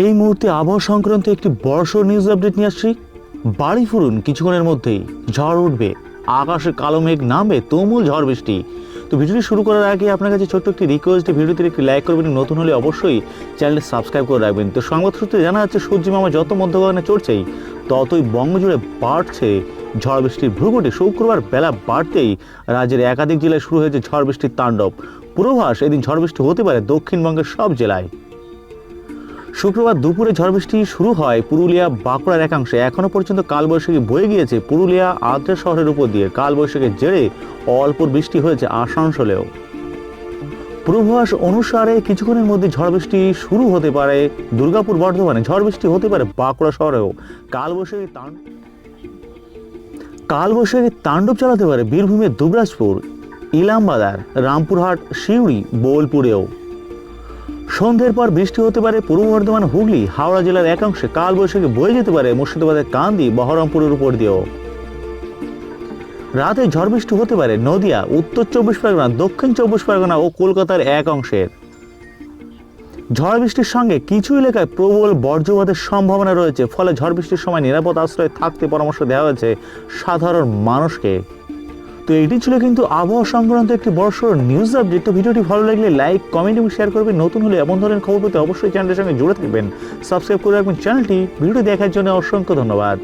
এই মুহূর্তে আবহাওয়া সংক্রান্ত একটি বর্ষর নিউজ আপডেট নিয়ে আসছি। বাড়ি ফুরুন কিছুক্ষণের মধ্যেই। ঝড় উঠবে। আকাশে কালো মেঘ নামবে, তুমুল ঝড় বৃষ্টি। তো ভিডিওটি শুরু করার আগে আপনার কাছে ছোট্ট একটি রিকোয়েস্ট ভিডিওতে একটি লাইক করবেন। নতুন হলে অবশ্যই চ্যানেলটি সাবস্ক্রাইব করে রাখবেন। তো সংবাদ সূত্রে জানা যাচ্ছে, সূর্য মামা যত মধ্যগগনে চড়ছেই, ততই বঙ্গজুড়ে বাড়ছে ঝড় বৃষ্টির ভ্রুকুটি শুক্রবার বেলা বাড়তেই রাজ্যের একাধিক জেলায় শুরু হয়েছে ঝড় বৃষ্টির তাণ্ডব। পূর্বাভাস, এদিন ঝড় বৃষ্টি হতে পারে দক্ষিণবঙ্গের সব জেলায়। শুক্রবার দুপুরে ঝড় বৃষ্টি শুরু হয় পুরুলিয়া বাঁকুড়ার একাংশে। এখনও পর্যন্ত কালবৈশাখী বয়ে গিয়েছে। পুরুলিয়া, আদ্রা শহরের উপর দিয়ে কালবৈশাখীর জেরে অল্প বৃষ্টি হয়েছে আসানসোলেও। পূর্বাভাস অনুসারে কিছুক্ষণের মধ্যে ঝড় বৃষ্টি শুরু হতে পারে দুর্গাপুর বর্ধমানে। ঝড় বৃষ্টি হতে পারে বাঁকুড়া শহরেও। কালবৈশাখী তাণ কালবৈশাখী তাণ্ডব চালাতে পারে বীরভূমের দুবরাজপুর, ইলামবাজার, রামপুরহাট, সিউড়ি, বোলপুরেও। সন্ধ্যের পর বৃষ্টি হতে পারে পূর্ব বর্ধমান, হুগলি, হাওড়া জেলার একাংশে। কালবৈশাখী বয়ে যেতে পারে মুর্শিদাবাদের কান্দি, বহরমপুরের উপর দিয়েও। রাতে ঝড় বৃষ্টি হতে পারে নদিয়া, উত্তর চব্বিশ পরগনা, দক্ষিণ চব্বিশ পরগনা ও কলকাতার এক অংশের। ঝড় বৃষ্টির সঙ্গে কিছু এলাকায় প্রবল বর্জ্যপাতের সম্ভাবনা রয়েছে, ফলে ঝড় বৃষ্টির সময় নিরাপদ আশ্রয়ে থাকতে পরামর্শ দেওয়া হয়েছে সাধারণ মানুষকে। তো এটি ছিল কিন্তু আবহাওয়া সংক্রান্ত একটি বড়সড় নিউজ আপডেট তো ভিডিওটি ভালো লাগলে লাইক কমেন্ট এবং শেয়ার করবেন। নতুন হলে এমন ধরনের খবর পেতে অবশ্যই চ্যানেলের সঙ্গে জুড়ে থাকবেন। সাবস্ক্রাইব করে রাখবেন চ্যানেলটি ভিডিও দেখার জন্য অসংখ্য ধন্যবাদ।